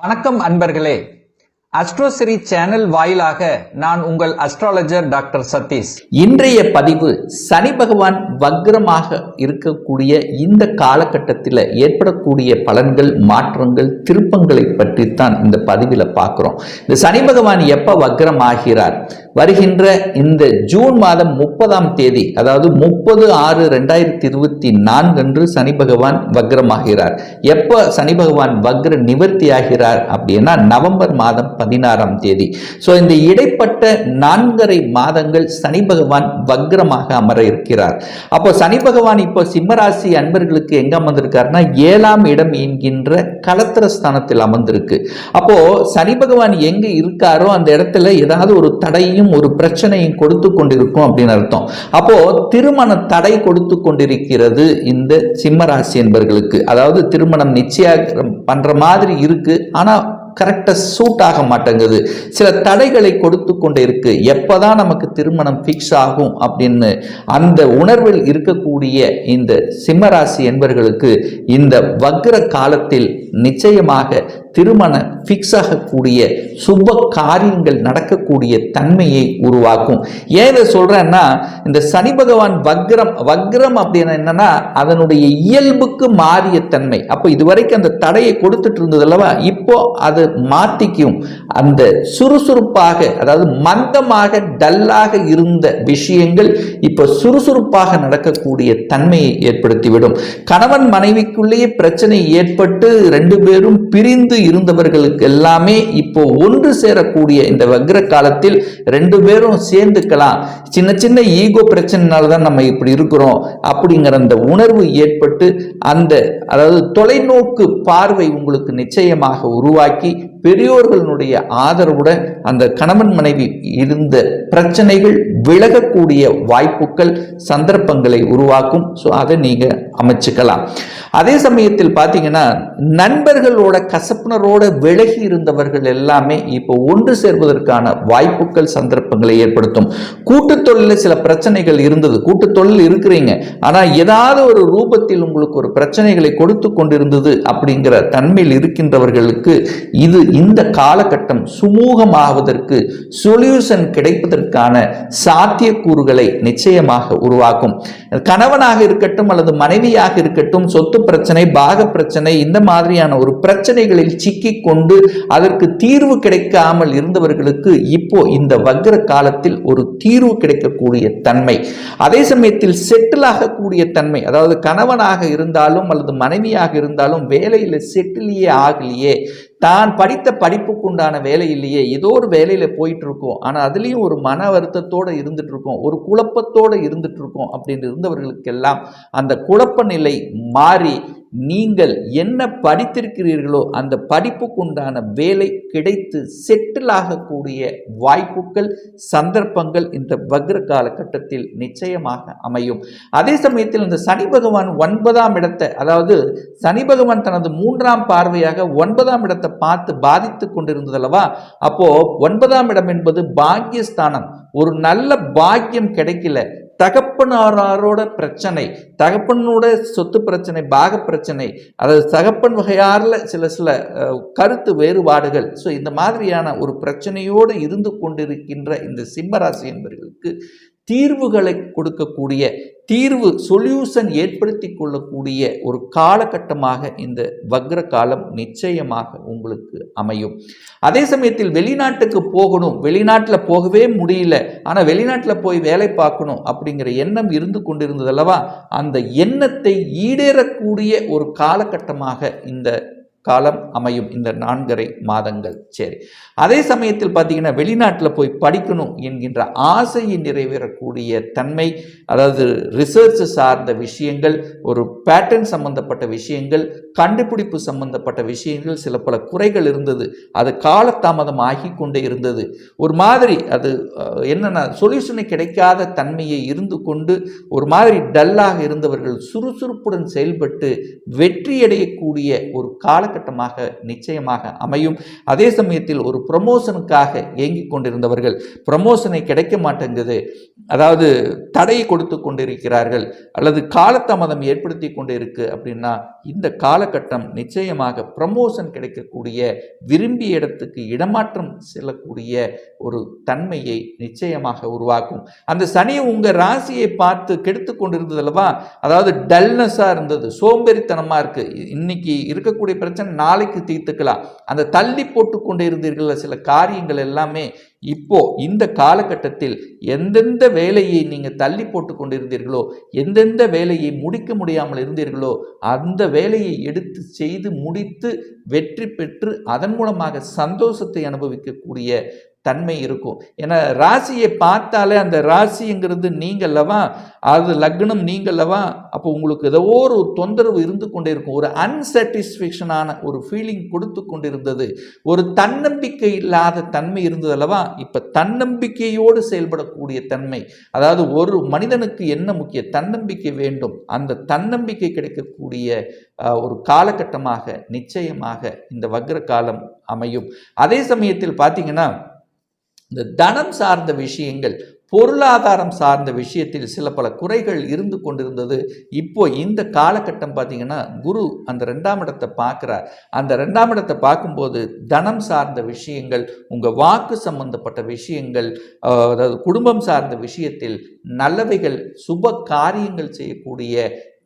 வணக்கம் அன்பர்களே. அஸ்ட்ரோசிரி சேனல் வாயிலாக நான் உங்கள் அஸ்ட்ராலஜர் டாக்டர் சதீஷ். இன்றைய பதிவு சனி பகவான் வக்ரமாக இருக்கக்கூடிய இந்த காலகட்டத்தில் ஏற்படக்கூடிய பலன்கள் மாற்றங்கள் திருப்பங்களை பற்றித்தான் இந்த பதிவில் பார்க்குறோம். இந்த சனி பகவான் எப்போ வக்ரம் ஆகிறார் வருகின்ற இந்த ஜூன் மாதம் முப்பதாம் தேதி அதாவது முப்பது ஆறு ரெண்டாயிரத்தி இருபத்தி நான்கு அன்று சனி பகவான் வக்ரமாகிறார். எப்போ சனி பகவான் வக்ர நிவர்த்தி ஆகிறார் அப்படின்னா நவம்பர் மாதம் பதினாறாம் தேதி. ஸோ இந்த இடைப்பட்ட நான்கரை மாதங்கள் சனி பகவான் வக்ரமாக அமர இருக்கிறார் அப்போ சனி பகவான் இப்போ சிம்மராசி அன்பர்களுக்கு எங்க அமர்ந்திருக்காருன்னா ஏழாம் இடம் என்கின்ற கலத்திர ஸ்தானத்தில் அமர்ந்திருக்கு. அப்போ சனி பகவான் எங்க இருக்காரோ அந்த இடத்துல ஏதாவது ஒரு தடையும் ஒரு பிரச்சனையும் கொடுத்து கொண்டிருக்கும் அப்படின்னு அர்த்தம். அப்போ திருமண தடை கொடுத்து கொண்டிருக்கிறது இந்த சிம்மராசி என்பர்களுக்கு. அதாவது திருமணம் நிச்சயம் பண்ற மாதிரி இருக்கு ஆனா கரெக்டாக சூட் ஆக மாட்டேங்குது. சில தடைகளை கொடுத்து கொண்டே இருக்கு. எப்போதான் நமக்கு திருமணம் ஃபிக்ஸ் ஆகும் அப்படின்னு அந்த உணர்வில் இருக்கக்கூடிய இந்த சிம்மராசி என்பர்களுக்கு இந்த வக்ர காலத்தில் நிச்சயமாக திருமண ஃபிக்ஸ் ஆகக்கூடிய சுப காரியங்கள் நடக்கக்கூடிய தன்மையை உருவாக்கும். ஏன் இதை சொல்றேன்னா இந்த சனி பகவான் வக்ரம் வக்ரம் அப்படின்னு என்னன்னா அதனுடைய இயல்புக்கு மாறிய தன்மை. அப்போ இதுவரைக்கும் அந்த தடையை கொடுத்துட்டு இருந்தது அல்லவா? இப்போ அது மாத்திக்கும் அந்த சுறுசுறுப்பாக அதாவது மந்தமாக டல்லாக இருந்த விஷயங்கள் இப்போ சுறுசுறுப்பாக நடக்கக்கூடிய தன்மையை ஏற்படுத்திவிடும். கணவன் மனைவிக்குள்ளேயே பிரச்சனை ஏற்பட்டு ரெண்டு பேரும் பிரிந்து இருந்தவர்களுக்கு எல்லாமே இப்போ ஒன்று சேரக்கூடிய இந்த வக்ர காலத்தில் ரெண்டு பேரும் சேர்ந்துக்கலாம். சின்ன சின்ன ஈகோ பிரச்சனைனால தான் நம்ம இப்படி இருக்கிறோம் அப்படிங்கிற அந்த உணர்வு ஏற்பட்டு அந்த அதாவது தொலைநோக்கு பார்வை உங்களுக்கு நிச்சயமாக உருவாக்கி பெரியோர்களுடைய ஆதரவுடன் அந்த கணவன் மனைவி இருந்த பிரச்சனைகள் விலகக்கூடிய வாய்ப்புகள் சந்தர்ப்பங்களை உருவாக்கும். ஸோ அதை நீங்கள் அமைச்சுக்கலாம். அதே சமயத்தில் பார்த்தீங்கன்னா நண்பர்களோட கசப்பினரோட விலகி இருந்தவர்கள் எல்லாமே இப்போ ஒன்று சேர்வதற்கான வாய்ப்புகள் சந்தர்ப்பங்களை ஏற்படுத்தும். கூட்டுத்தொழிலில் சில பிரச்சனைகள் இருந்தது. கூட்டுத்தொழில் இருக்கிறீங்க. ஆனால் ஏதாவது ஒரு ரூபத்தில் உங்களுக்கு ஒரு பிரச்சனைகளை கொடுத்து கொண்டிருந்தது அப்படிங்கிற தன்மையில் இருக்கின்றவர்களுக்கு இது இந்த காலகட்டம் சுமூகமாவதற்கு சொல்யூஷன் கிடைப்பதற்கான சாத்தியக்கூறுகளை நிச்சயமாக உருவாக்கும். கணவனாக இருக்கட்டும் அல்லது மனைவியாக இருக்கட்டும் சொத்து பிரச்சனை பாக பிரச்சனை இந்த மாதிரியான ஒரு பிரச்சனைகளில் சிக்கி கொண்டு அதற்கு தீர்வு கிடைக்காமல் இருந்தவர்களுக்கு இப்போ இந்த வக்ர காலத்தில் ஒரு தீர்வு கிடைக்கக்கூடிய தன்மை. அதே சமயத்தில் செட்டில் ஆகக்கூடிய தன்மை அதாவது கணவனாக இருந்தாலும் அல்லது மனைவியாக இருந்தாலும் வேலையில் செட்டிலேயே ஆகலையே தான் படித்த படிப்புக்குண்டான வேலை இல்லையே. ஏதோ ஒரு வேலையில் போயிட்டு இருக்கோம் ஆனால் அதுலேயும் ஒரு மன வருத்தத்தோடு இருந்துட்டு இருக்கோம் ஒரு குழப்பத்தோடு இருந்துட்டு இருக்கோம் அப்படின்னு இருந்தவர்களுக்கெல்லாம் அந்த குழப்ப நிலை மாறி நீங்கள் என்ன படித்திருக்கிறீர்களோ அந்த படிப்புக்குண்டான வேலை கிடைத்து செட்டில் ஆகக்கூடிய வாய்ப்புகள் சந்தர்ப்பங்கள் இந்த வக்ர காலகட்டத்தில் நிச்சயமாக அமையும். அதே சமயத்தில் இந்த சனி பகவான் ஒன்பதாம் இடத்தை அதாவது சனி பகவான் தனது மூன்றாம் பார்வையாக ஒன்பதாம் இடத்தை பார்த்து பாதித்து கொண்டிருந்ததல்லவா அப்போ ஒன்பதாம் இடம் என்பது பாக்கியஸ்தானம் ஒரு நல்ல பாக்கியம் கிடைக்கல. தகப்பனாரோட பிரச்சனை தகப்பனோட சொத்து பிரச்சனை பாக பிரச்சனை அதாவது தகப்பன் வகையாரில் சில சில கருத்து வேறுபாடுகள். ஸோ இந்த மாதிரியான ஒரு பிரச்சனையோடு இருந்து கொண்டிருக்கின்ற இந்த சிம்மராசி என்பவர்களுக்கு தீர்வுகளை கொடுக்கக்கூடிய தீர்வு சொல்யூஷன் ஏற்படுத்தி கொள்ளக்கூடிய ஒரு காலகட்டமாக இந்த வக்ர காலம் நிச்சயமாக உங்களுக்கு அமையும். அதே சமயத்தில் வெளிநாட்டுக்கு போகணும் வெளிநாட்டில் போகவே முடியல ஆனால் வெளிநாட்டில் போய் வேலை பார்க்கணும் அப்படிங்கிற எண்ணம் இருந்து கொண்டிருந்ததல்லவா அந்த எண்ணத்தை ஈடேறக்கூடிய ஒரு காலகட்டமாக இந்த காலம் அமையும் இந்த நான்கரை மாதங்கள். சரி. அதே சமயத்தில் பார்த்தீங்கன்னா வெளிநாட்டில் போய் படிக்கணும் என்கின்ற ஆசையை நிறைவேறக்கூடிய தன்மை அதாவது ரிசர்ச் சார்ந்த விஷயங்கள் ஒரு பேட்டர்ன் சம்பந்தப்பட்ட விஷயங்கள் கண்டுபிடிப்பு சம்பந்தப்பட்ட விஷயங்கள் சில பல குறைகள் இருந்தது. அது காலதாமதம் ஆகி கொண்டே இருந்தது. ஒரு மாதிரி அது என்னென்ன சொல்யூஷனை கிடைக்காத தன்மையை இருந்து கொண்டு ஒரு மாதிரி டல்லாக இருந்தவர்கள் சுறுசுறுப்புடன் செயல்பட்டு வெற்றியடையக்கூடிய ஒரு கால காலகட்டமாக நிச்சயமாக அமையும். அதே சமயத்தில் ஒரு ப்ரமோஷனுக்காக ஏங்கிக் கொண்டிருந்தவர்கள் ப்ரமோஷனை கிடைக்க மாட்டேங்குது. அதாவது தடையை கொடுத்து கொண்டிருக்கிறார்கள். அல்லது காலதாமதம் ஏற்படுத்தி கொண்டு இருக்கு அப்படின்னா இந்த காலகட்டம் நிச்சயமாக ப்ரமோஷன் கிடைக்கக்கூடிய விரும்பிய இடத்துக்கு இடமாற்றம் செல்லக்கூடிய ஒரு தன்மையை நிச்சயமாக உருவாக்கும். அந்த சனி உங்கள் ராசியை பார்த்து கெடுத்து கொண்டிருந்தது அல்லவா? அதாவது டல்னஸாக இருந்தது சோம்பேறித்தனமாக இருக்குது இன்னைக்கு இருக்கக்கூடிய பிரச்சனை நாளைக்கு தீர்த்துக்கலாம். அந்த தள்ளி போட்டு கொண்டு இருந்தீர்கள் சில காரியங்கள் எல்லாமே இப்போ இந்த காலகட்டத்தில் எந்தெந்த வேலையை நீங்கள் தள்ளி போட்டு கொண்டிருந்தீர்களோ எந்தெந்த வேலையை முடிக்க முடியாமல் இருந்தீர்களோ அந்த வேலையை எடுத்து செய்து முடித்து வெற்றி பெற்று அதன் மூலமாக சந்தோஷத்தை அனுபவிக்கக்கூடிய தன்மை இருக்கும். ஏன்னா ராசியை பார்த்தாலே அந்த ராசிங்கிறது நீங்களவா அது லக்னம் நீங்களவா அப்போ உங்களுக்கு ஏதோ ஒரு தொந்தரவு இருந்து கொண்டே இருக்கும். ஒரு அன்சாட்டிஸ்ஃபேக்ஷனான ஒரு ஃபீலிங் கொடுத்து கொண்டிருந்தது. ஒரு தன்னம்பிக்கை இல்லாத தன்மை இருந்தது அல்லவா இப்போ தன்னம்பிக்கையோடு செயல்படக்கூடிய தன்மை. அதாவது ஒரு மனிதனுக்கு என்ன முக்கிய? தன்னம்பிக்கை வேண்டும். அந்த தன்னம்பிக்கை கிடைக்கக்கூடிய ஒரு காலகட்டமாக நிச்சயமாக இந்த வக்ர காலம் அமையும். அதே சமயத்தில் பார்த்தீங்கன்னா இந்த தனம் சார்ந்த விஷயங்கள் பொருளாதாரம் சார்ந்த விஷயத்தில் சில பல குறைகள் இருந்து கொண்டிருந்தது. இப்போ இந்த காலகட்டம் பார்த்தீங்கன்னா குரு அந்த ரெண்டாம் இடத்தை பார்க்குறார். அந்த ரெண்டாம் இடத்தை பார்க்கும்போது தனம் சார்ந்த விஷயங்கள் உங்கள் வாக்கு சம்பந்தப்பட்ட விஷயங்கள் அதாவது குடும்பம் சார்ந்த விஷயத்தில் நல்லவைகள் சுப காரியங்கள் செய்யக்கூடிய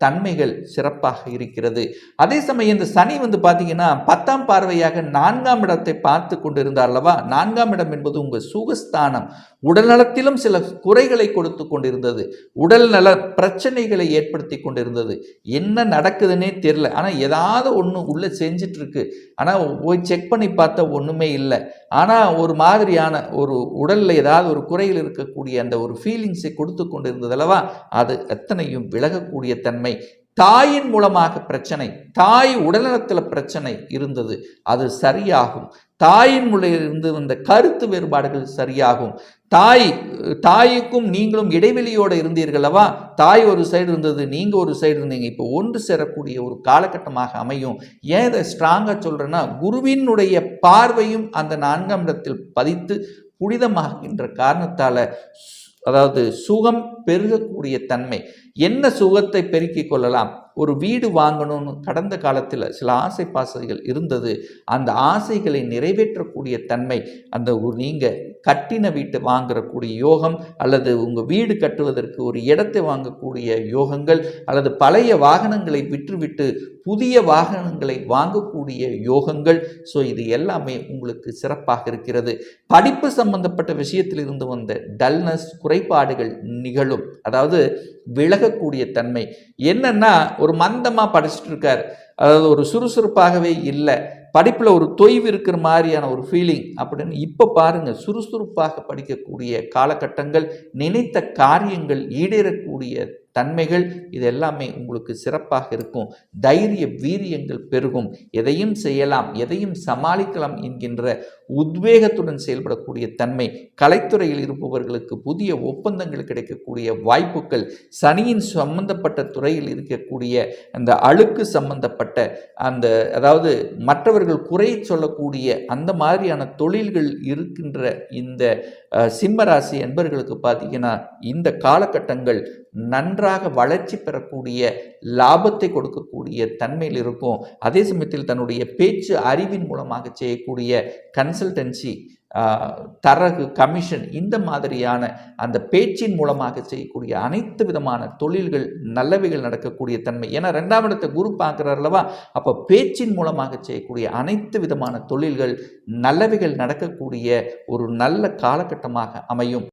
தன்மைகள் சிறப்பாக இருக்கிறது. அதே சமயம் இந்த சனி வந்து பார்த்தீங்கன்னா பத்தாம் பார்வையாக நான்காம் இடத்தை பார்த்து கொண்டிருந்தார் அல்லவா? நான்காம் இடம் என்பது உங்கள் சுகஸ்தானம். உடல்நலத்திலும் சில குறைகளை கொடுத்து கொண்டிருந்தது. உடல் நல பிரச்சனைகளை ஏற்படுத்தி கொண்டிருந்தது. என்ன நடக்குதுன்னே தெரில ஆனால் ஏதாவது ஒன்று உள்ளே செஞ்சிட்ருக்கு ஆனால் போய் செக் பண்ணி பார்த்தா ஒன்றுமே இல்லை. ஆனால் ஒரு மாதிரியான ஒரு உடலில் ஏதாவது ஒரு குறைகள் இருக்கக்கூடிய அந்த ஒரு ஃபீலிங்ஸை கொடுத்து கொண்டிருந்தது அல்லவா? அது எத்தனையும் விலகக்கூடிய தன்மை தாயின் மூலமாக பிரச்சனை தாய் உடல்நலத்தில் பிரச்சனை இருந்தது அது சரியாகும். தாயின் மூலம் இருந்து வந்த கருத்து வேறுபாடுகள் சரியாகும். தாய் தாய்க்கும் நீங்களும் இடைவெளியோடு இருந்தீர்களவா தாய் ஒரு சைடு இருந்தது நீங்கள் ஒரு சைடு இருந்தீங்க. இப்போ ஒன்று சேரக்கூடிய ஒரு காலகட்டமாக அமையும். ஏன் இதை ஸ்ட்ராங்காக சொல்கிறேன்னா குருவினுடைய பார்வையும் அந்த நான்காம் இடத்தில் பதித்து புனிதமாகின்ற காரணத்தால் அதாவது சுகம் பெருகக்கூடிய தன்மை. என்ன சுகத்தை பெருக்கிக் கொள்ளலாம்? ஒரு வீடு வாங்கணும்னு கடந்த காலத்தில் சில ஆசை பாசைகள் இருந்தது. அந்த ஆசைகளை நிறைவேற்றக்கூடிய தன்மை அந்த ஒரு நீங்கள் கட்டின வீட்டை வாங்கக்கூடிய யோகம் அல்லது உங்கள் வீடு கட்டுவதற்கு ஒரு இடத்தை வாங்கக்கூடிய யோகங்கள் அல்லது பழைய வாகனங்களை விற்றுவிட்டு புதிய வாகனங்களை வாங்கக்கூடிய யோகங்கள். ஸோ இது எல்லாமே உங்களுக்கு சிறப்பாக இருக்கிறது. படிப்பு சம்பந்தப்பட்ட விஷயத்தில் இருந்து வந்த டல்னஸ் குறைபாடுகள் நிகழும். அதாவது விலகக்கூடிய தன்மை. என்னன்னா ஒரு மந்தமாக படிச்சுட்டு இருக்கார் அதாவது ஒரு சுறுசுறுப்பாகவே இல்லை. படிப்பில் ஒரு தொய்வு இருக்கிற மாதிரியான ஒரு ஃபீலிங் அப்படின்னு இப்போ பாருங்கள் சுறுசுறுப்பாக படிக்கக்கூடிய காலகட்டங்கள் நினைத்த காரியங்கள் ஈடேறக்கூடிய தன்மைகள் இது எல்லாமே உங்களுக்கு சிறப்பாக இருக்கும். தைரிய வீரியங்கள் பெருகும். எதையும் செய்யலாம் எதையும் சமாளிக்கலாம் என்கின்ற உத்வேகத்துடன் செயல்படக்கூடிய தன்மை கலைத்துறையில் இருப்பவர்களுக்கு புதிய ஒப்பந்தங்கள் கிடைக்கக்கூடிய வாய்ப்புகள் சனியின் சம்பந்தப்பட்ட துறையில் இருக்கக்கூடிய அந்த அழுக்கு சம்பந்தப்பட்ட அந்த அதாவது மற்றவர்கள் குறை சொல்லக்கூடிய அந்த மாதிரியான தொழில்கள் இருக்கின்ற இந்த சிம்மராசி என்பர்களுக்கு பார்த்தீங்கன்னா இந்த காலகட்டங்கள் நன்றாக வளர்ச்சி பெறக்கூடிய லாபத்தை கொடுக்கக்கூடிய தன்மையில் இருக்கும். அதே சமயத்தில் தன்னுடைய பேச்சு அறிவின் மூலமாக செய்யக்கூடிய கன்சல்டன்சி தரகு கமிஷன் இந்த மாதிரியான அந்த பேச்சின் மூலமாக செய்யக்கூடிய அனைத்து விதமான தொழில்கள் நல்லவைகள் நடக்கக்கூடிய தன்மை. ஏன்னா ரெண்டாம் இடத்தை குரு பார்க்குறார் அல்லவா? அப்போ பேச்சின் மூலமாக செய்யக்கூடிய அனைத்து விதமான தொழில்கள் நல்லவைகள் நடக்கக்கூடிய ஒரு நல்ல காலகட்டமாக அமையும்.